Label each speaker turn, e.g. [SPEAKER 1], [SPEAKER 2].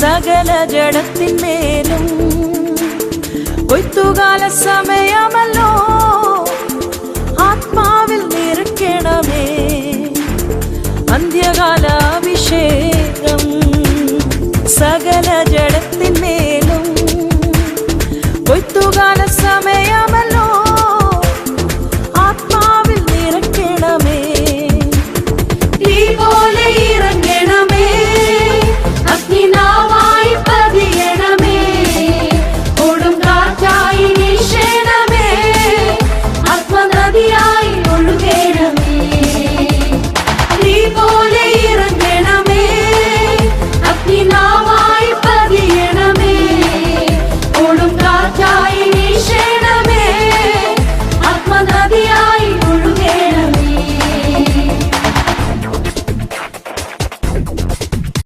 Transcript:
[SPEAKER 1] സകല ജടത്തിന്മേലും ഒത്തുകാല സമയമല്ലോ. ആത്മാവിൽ നിറക്കണമേ അന്ത്യകാല അഭിഷേകം സകല ജഡത്തിൻ